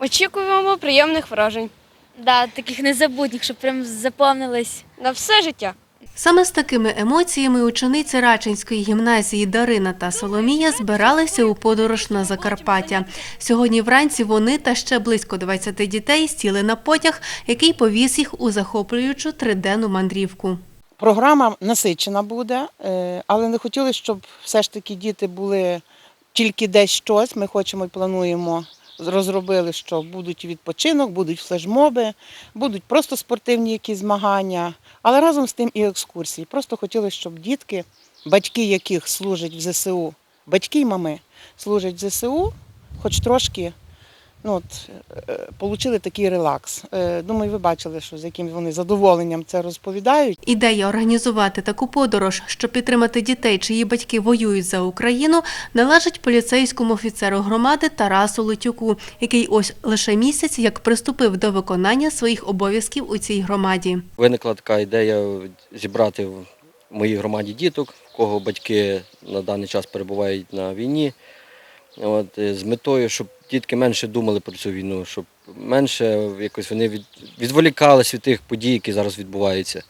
Очікуємо приємних вражень Да, таких незабутніх, щоб прям запомнились. на все життя. Саме з такими емоціями учениці Рачинської гімназії Дарина та Соломія збиралися у подорож на Закарпаття. Сьогодні вранці вони та ще близько 20 дітей сіли на потяг, який повіз їх у захоплюючу триденну мандрівку. Програма насичена буде, е, але не хотіли, щоб все ж таки діти були тільки десь щось. Ми хочемо і плануємо, розробили, що будуть відпочинок, будуть флешмоби, будуть просто спортивні якісь змагання, але разом з тим і екскурсії. Просто хотіли, щоб дітки, батьки яких служать в ЗСУ, батьки й мами служать в ЗСУ, хоч трошки. Ну, от, е, получили такий релакс. Е, Думаю, ви бачили, що з яким вони задоволенням це розповідають. Ідея організувати таку подорож, щоб підтримати дітей, чиї батьки воюють за Україну, належить поліцейському офіцеру громади Тарасу Летюку, який ось лише місяць як приступив до виконання своїх обов'язків у цій громаді. Виникла така ідея зібрати в моїй громаді діток, в кого батьки на даний час перебувають на війні. От, е, з метою, щоб дітки менше думали про цю війну, щоб менше якось вони від, відволікалися від тих подій, які зараз відбуваються.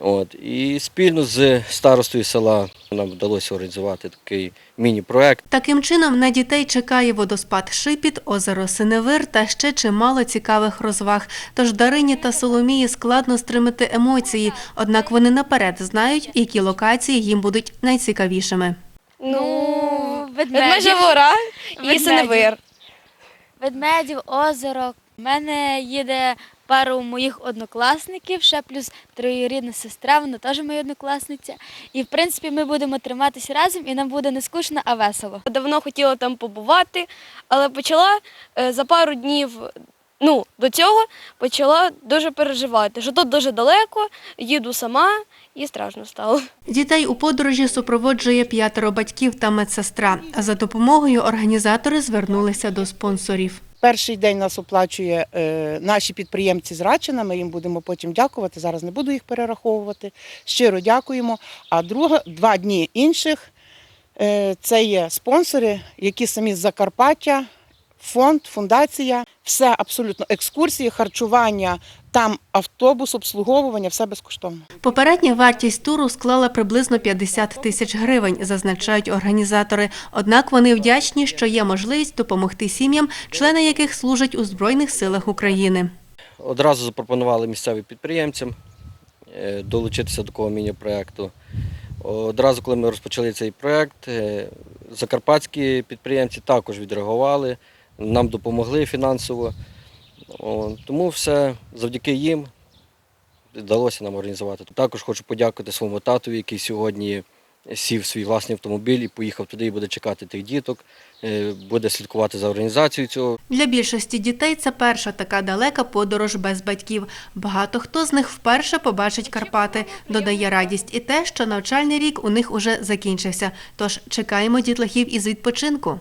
От, і спільно з старостою села нам вдалося організувати такий міні-проект. Таким чином на дітей чекає водоспад Шипіт, озеро Синевир та ще чимало цікавих розваг. Тож Дарині та Соломії складно стримати емоції, однак вони наперед знають, які локації їм будуть найцікавішими. Ну. Ведмежа гора і Ведмедів. Синевир. Ведмедів, озеро. У мене їде пару моїх однокласників, ще плюс троюрідна сестра, вона теж моя однокласниця. І в принципі ми будемо триматися разом, і нам буде не скучно, а весело. Давно хотіла там побувати, але почала е, за пару днів. Ну, до цього почала дуже переживати, що тут дуже далеко, їду сама і страшно стало. Дітей у подорожі супроводжує п'ятеро батьків та медсестра. А за допомогою організатори звернулися до спонсорів. Перший день нас оплачує е, наші підприємці з Рачина. Ми їм будемо потім дякувати. Зараз не буду їх перераховувати. Щиро дякуємо. А друга два дні інших е, це є спонсори, які самі з Закарпаття, фонд, фундація, все абсолютно екскурсії, харчування, там автобус, обслуговування, все безкоштовно. Попередня вартість туру склала приблизно 50 тисяч гривень, зазначають організатори. Однак вони вдячні, що є можливість допомогти сім'ям, члени яких служать у Збройних силах України. Одразу запропонували місцевим підприємцям е, долучитися до такого міні-проєкту. Одразу, коли ми розпочали цей проєкт, е, закарпатські підприємці також відреагували, нам допомогли фінансово. Тому все завдяки їм вдалося нам організувати. Також хочу подякувати своєму татові, який сьогодні сів свій власний автомобіль і поїхав туди і буде чекати тих діток, е, буде слідкувати за організацією цього Для більшості дітей це перша така далека подорож без батьків. Багато хто з них вперше побачить Карпати. Додає радість і те, що навчальний рік у них уже закінчився. Тож чекаємо дітлахів із відпочинку.